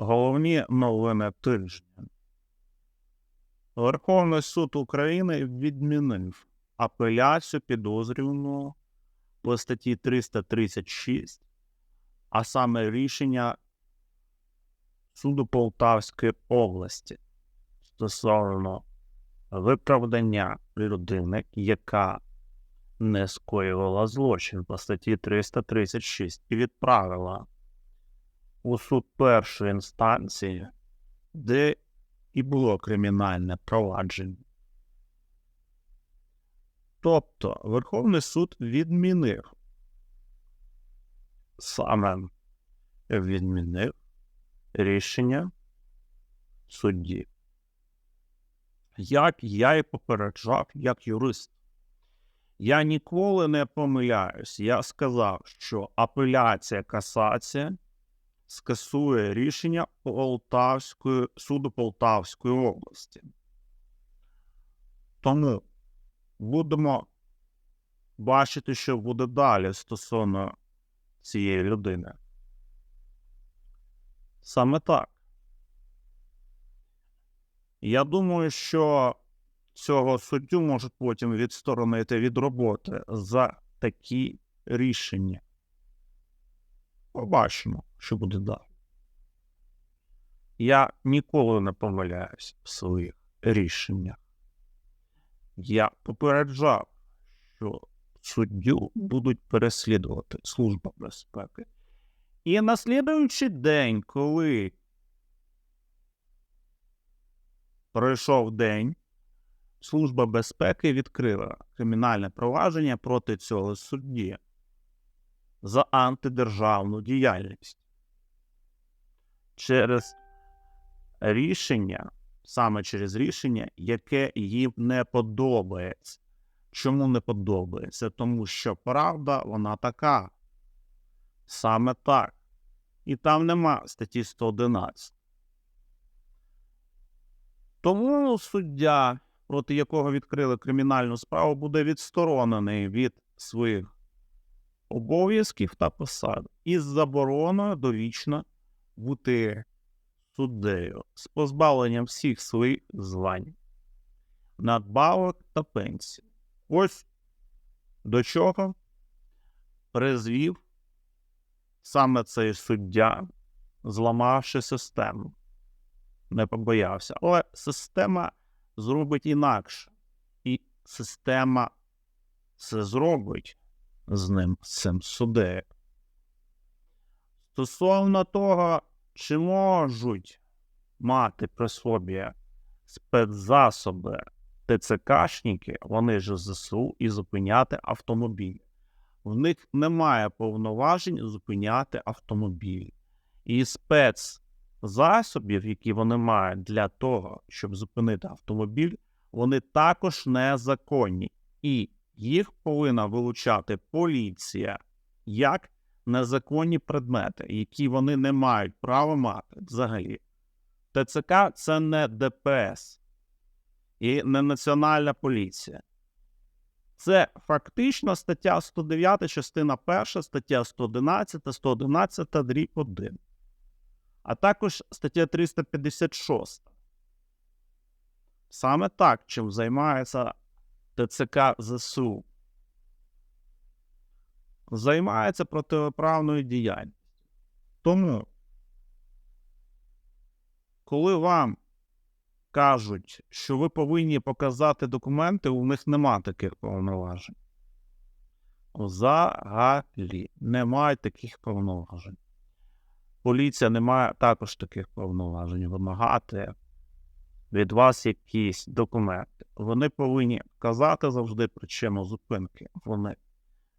Головні новини тижня. Верховний суд України відмінив апеляцію підозрюваного по статті 336, а саме рішення суду Полтавської області стосовно виправдання людини, яка не скоювала злочин по статті 336 і відправила у суд першої інстанції, де і було кримінальне провадження. Тобто Верховний суд відмінив саме відмінив рішення судді. Як я і попереджав, як юрист. Я ніколи не помиляюсь. Я сказав, що апеляція касація скасує рішення Полтавської суду Полтавської області. Тому будемо бачити, що буде далі стосовно цієї людини. Саме так. Я думаю, що цього суддю можуть потім відсторонити від роботи за такі рішення. Побачимо, що буде далі. Я ніколи не помиляюсь в своїх рішеннях. Я попереджав, що суддю будуть переслідувати Служба безпеки. І на слідуючий день, коли пройшов день, Служба безпеки відкрила кримінальне провадження проти цього судді за антидержавну діяльність. Через рішення, саме через рішення, яке їм не подобається. Чому не подобається? Тому що правда вона така. Саме так. І там нема статті 111. Тому суддя, проти якого відкрили кримінальну справу, буде відсторонений від своїх обов'язків та посад із забороною довічно бути суддею з позбавленням всіх своїх звань, надбавок та пенсій. Ось до чого призвів саме цей суддя, зламавши систему. Не побоявся. Але система зробить інакше. І система це зробить з ним, з цим суддею. Стосовно того, чи можуть мати при собі спецзасоби ТЦКшники, вони ж ЗСУ, і зупиняти автомобіль. В них немає повноважень зупиняти автомобіль. І спецзасобів, які вони мають для того, щоб зупинити автомобіль, вони також незаконні. І їх повинна вилучати поліція як незаконні предмети, які вони не мають права мати взагалі. ТЦК це не ДПС і не Національна поліція. Це фактично стаття 109, частина 1, стаття 111, 111 дріб 1, а також стаття 356. Саме так, чим займається ТЦК ЗСУ. Займається протиправною діяльністю. Тому, коли вам кажуть, що ви повинні показати документи, у них нема таких повноважень. Взагалі немає таких повноважень. Поліція не має також таких повноважень вимагати від вас якісь документи. Вони повинні вказати завжди причину зупинки. Вони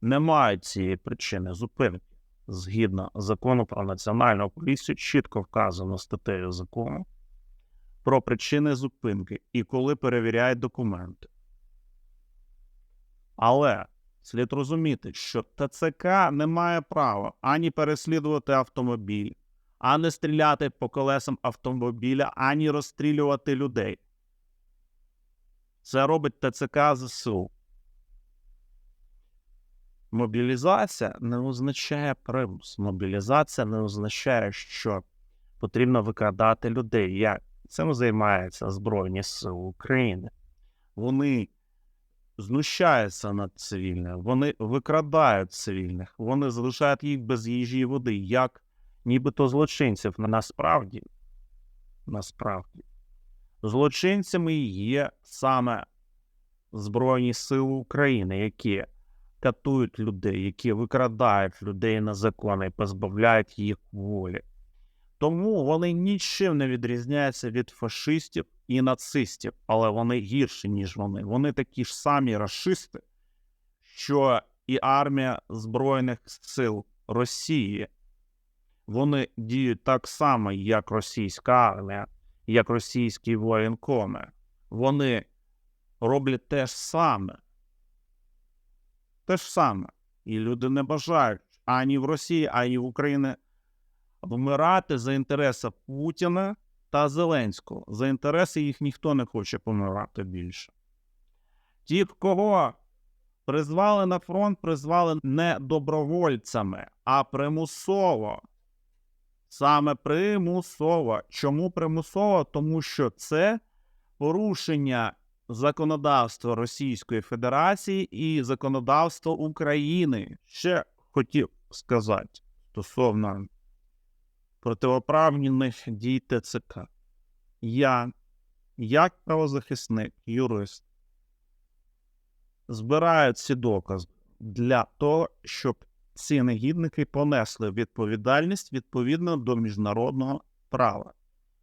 не мають цієї причини зупинки. Згідно закону про національну поліцію, чітко вказано статтею закону про причини зупинки і коли перевіряють документи. Але слід розуміти, що ТЦК не має права ані переслідувати автомобіль, ані стріляти по колесам автомобіля, ані розстрілювати людей. Це робить ТЦК ЗСУ. Мобілізація не означає примус. Мобілізація не означає, що потрібно викрадати людей. Як цим займаються Збройні Сили України? Вони знущаються над цивільними, вони викрадають цивільних, вони залишають їх без їжі і води, як нібито злочинців. Насправді, насправді, злочинцями є саме Збройні Сили України, які катують людей, які викрадають людей на закони і позбавляють їх волі. Тому вони нічим не відрізняються від фашистів і нацистів, але вони гірші, ніж вони. Вони такі ж самі расисти, що і армія Збройних сил Росії. Вони діють так само, як російська армія, як російські воєнкоми. Вони роблять те ж саме. Те ж саме. І люди не бажають ані в Росії, ані в Україні вмирати за інтереси Путіна та Зеленського. За інтереси їх ніхто не хоче помирати більше. Ті, кого призвали на фронт, призвали не добровольцями, а примусово. Саме примусово. Чому примусово? Тому що це порушення законодавства Російської Федерації і законодавства України. Ще хотів сказати стосовно противоправних дій ТЦК. Я, як правозахисник, юрист, збираю ці докази для того, щоб ці негідники понесли відповідальність відповідно до міжнародного права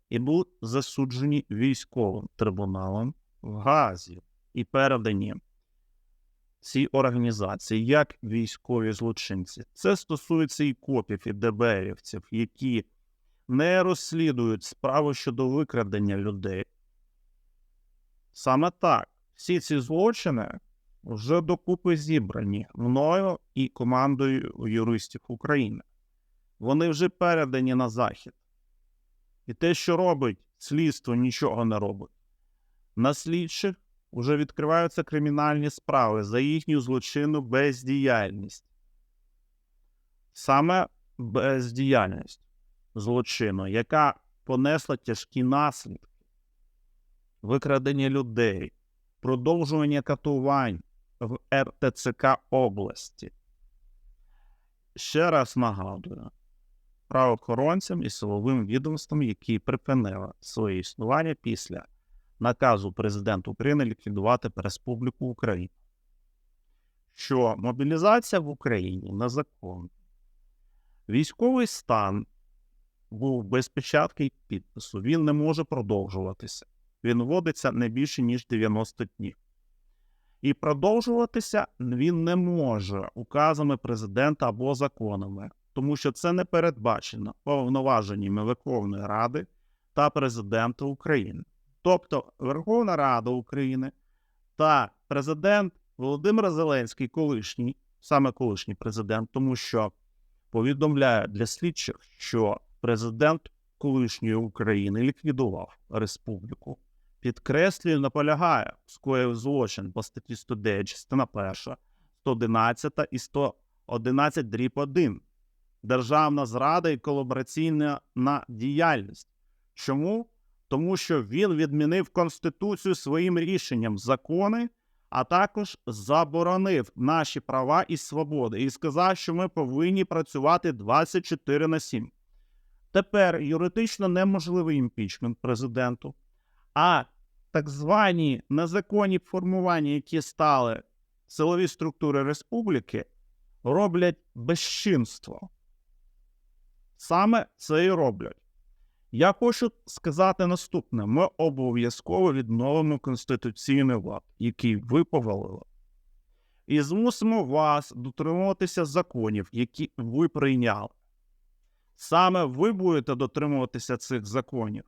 і були засуджені військовим трибуналом в Газі і передані цій організації як військові злочинці. Це стосується і копів, і ДБРівців, які не розслідують справу щодо викрадення людей. Саме так, всі ці злочини вже докупи зібрані мною і командою юристів України. Вони вже передані на захід. І те, що робить слідство, нічого не робить. На слідчих вже відкриваються кримінальні справи за їхню злочинну бездіяльність. Саме бездіяльність злочину, яка понесла тяжкі наслідки, викрадення людей, продовжування катувань в РТЦК області. Ще раз нагадую правоохоронцям і силовим відомствам, які припинили своє існування після наказу президента України ліквідувати Республіку Україна, що мобілізація в Україні незаконна. Військовий стан був без печатки і підпису. Він не може продовжуватися. Він вводиться не більше, ніж 90 днів. І продовжуватися він не може указами президента або законами, тому що це не передбачено повноваженнями Верховної Ради та президента України. Тобто Верховна Рада України та президент Володимир Зеленський, колишній, саме колишній президент, тому що повідомляє для слідчих, що президент колишньої України ліквідував республіку. Підкреслює, наполягає, скоїв злочин по статті 109, частина 1, 111 і 111 дріб 1. Державна зрада і колабораційна діяльність. Чому? Тому що він відмінив Конституцію своїм рішенням закони, а також заборонив наші права і свободи і сказав, що ми повинні працювати 24 на 7. Тепер юридично неможливий імпічмент президенту, а так звані незаконні формування, які стали силові структури республіки, роблять безчинство. Саме це і роблять. Я хочу сказати наступне: ми обов'язково відновимо конституційний лад, який ви повалили, і змусимо вас дотримуватися законів, які ви прийняли. Саме ви будете дотримуватися цих законів.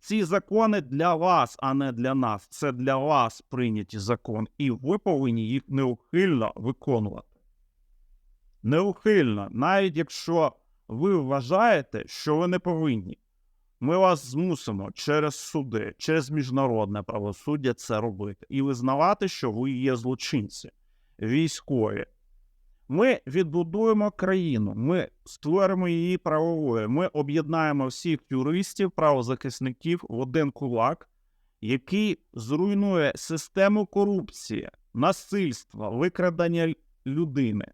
Ці закони для вас, а не для нас. Це для вас прийняті закони, і ви повинні їх неухильно виконувати. Неухильно, навіть якщо ви вважаєте, що ви не повинні. Ми вас змусимо через суди, через міжнародне правосуддя це робити і визнавати, що ви є злочинці, військові. Ми відбудуємо країну, ми створимо її правовою. Ми об'єднаємо всіх юристів, правозахисників в один кулак, який зруйнує систему корупції, насильства, викрадення людини,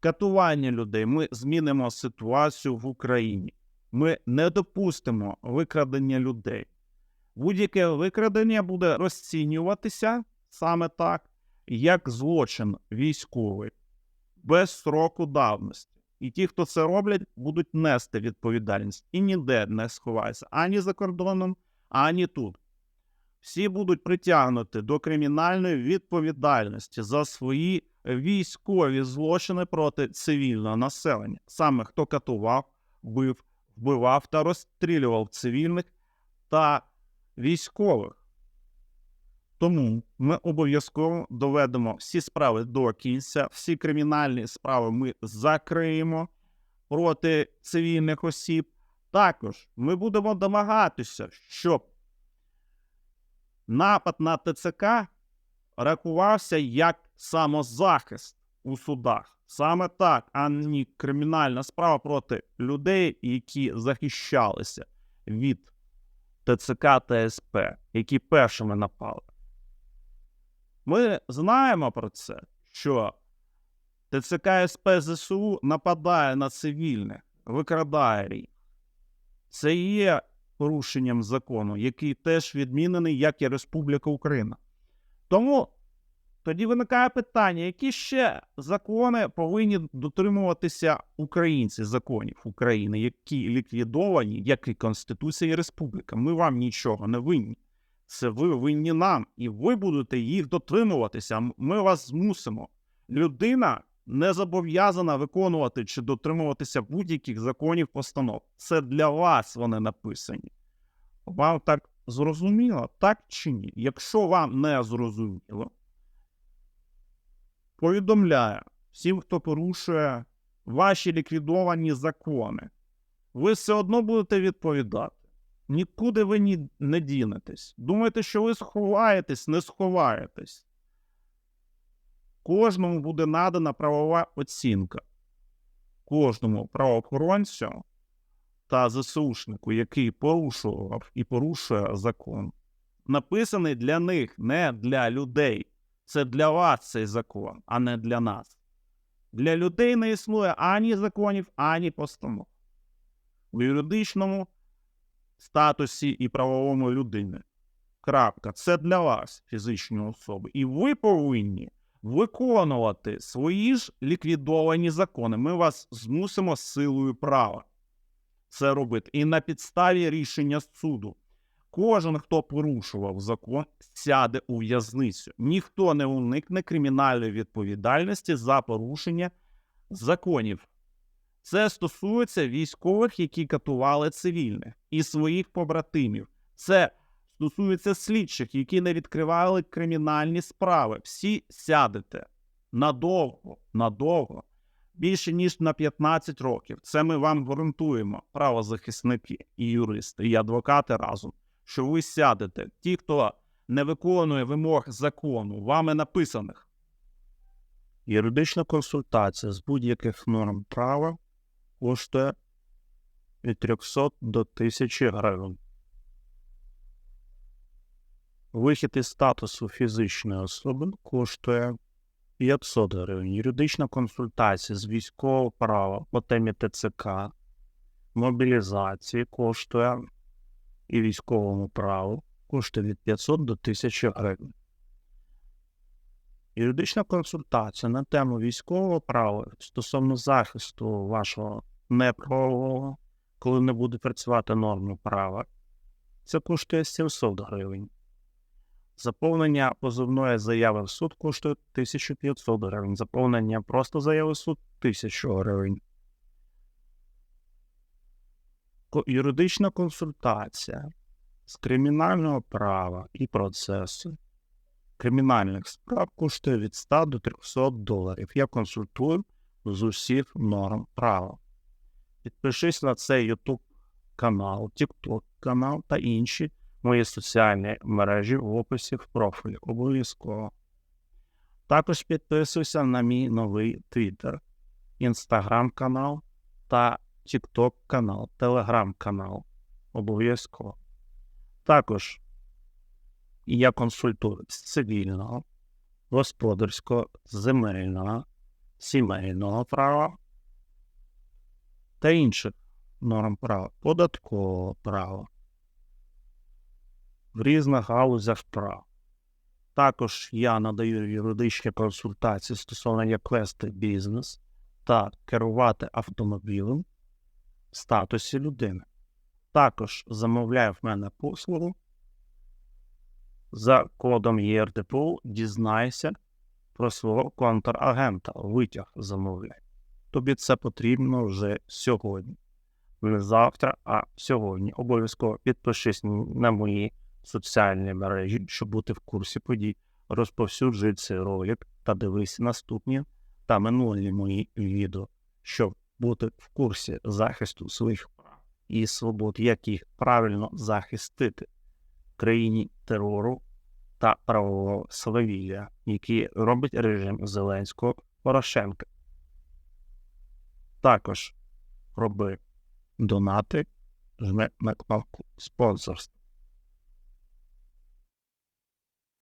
катування людей. Ми змінимо ситуацію в Україні. Ми не допустимо викрадення людей. Будь-яке викрадення буде розцінюватися саме так, як злочин військовий без сроку давності. І ті, хто це роблять, будуть нести відповідальність і ніде не сховаються ані за кордоном, ані тут. Всі будуть притягнуті до кримінальної відповідальності за свої військові злочини проти цивільного населення, саме хто катував, бив, вбивав та розстрілював цивільних та військових. Тому ми обов'язково доведемо всі справи до кінця, всі кримінальні справи ми закриємо проти цивільних осіб. Також ми будемо домагатися, щоб напад на ТЦК рахувався як самозахист у судах. Саме так, а не кримінальна справа проти людей, які захищалися від ТЦК та СП, які першими напали. Ми знаємо про це, що ТЦК СП ЗСУ нападає на цивільних, викрадає їх. Це є порушенням закону, який теж відмінений, як і Республіка Україна. Тому тоді виникає питання, які ще закони повинні дотримуватися українці законів України, які ліквідовані, як і Конституція і Республіка. Ми вам нічого не винні. Це ви винні нам, і ви будете їх дотримуватися. Ми вас змусимо. Людина не зобов'язана виконувати чи дотримуватися будь-яких законів постанов. Це для вас вони написані. Вам так зрозуміло, так чи ні? Якщо вам не зрозуміло, повідомляю всім, хто порушує ваші ліквідовані закони, ви все одно будете відповідати. Нікуди ви ні, не дінетесь. Думаєте, що ви сховаєтесь, не сховаєтесь. Кожному буде надана правова оцінка. Кожному правоохоронцю та ЗСУшнику, який порушував і порушує закон, написаний для них, не для людей. Це для вас цей закон, а не для нас. Для людей не існує ані законів, ані постанов. У юридичному статусі і правовому людини. Крапка. Це для вас, фізичні особи. І ви повинні виконувати свої ж ліквідовані закони. Ми вас змусимо силою права це робити. І на підставі рішення суду. Кожен, хто порушував закон, сяде у в'язницю. Ніхто не уникне кримінальної відповідальності за порушення законів. Це стосується військових, які катували цивільних і своїх побратимів. Це стосується слідчих, які не відкривали кримінальні справи. Всі сядете надовго, надовго, більше ніж на 15 років. Це ми вам гарантуємо, правозахисники і юристи, і адвокати разом, що ви сядете. Ті, хто не виконує вимог закону, вами написаних. Юридична консультація з будь-яких норм права коштує від 300 до 1000 гривень. Вихід із статусу фізичної особи коштує 500 гривень. Юридична консультація з військового права по темі ТЦК, мобілізації коштує і військовому праву коштує від 500 до 1000 гривень. Юридична консультація на тему військового права стосовно захисту вашого неправового, коли не буде працювати норми права, це коштує 700 гривень. Заповнення позовної заяви в суд коштує 1500 гривень. Заповнення просто заяви в суд 1000 гривень. Юридична консультація з кримінального права і процесу кримінальних справ коштує від 100 до 300 доларів. Я консультую з усіх норм права. Підпишись на цей YouTube канал, TikTok канал та інші мої соціальні мережі в описі в профілі. Обов'язково. Також підписуйся на мій новий Twitter. інстаграм-канал та тікток канал, телеграм-канал. Обов'язково. Також я консультую цивільного, господарського, земельного, сімейного права та інших норм права, податкового права в різних галузях прав. Також я надаю юридичні консультації стосовно як вести бізнес та керувати автомобілем статусі людини. Також замовляю в мене послугу за кодом ЄРДПУ дізнайся про свого контрагента. Витяг замовляй. Тобі це потрібно вже сьогодні. Не завтра, а сьогодні. Обов'язково підпишись на мої соціальні мережі, щоб бути в курсі подій. Розповсюджуй цей ролик та дивись наступні та минулі мої відео, щоб бути в курсі захисту своїх прав і свобод, як їх правильно захистити в країні терору та правового свавілля, які робить режим Зеленського Порошенка. Також роби донати, жми на кнопку спонсорства.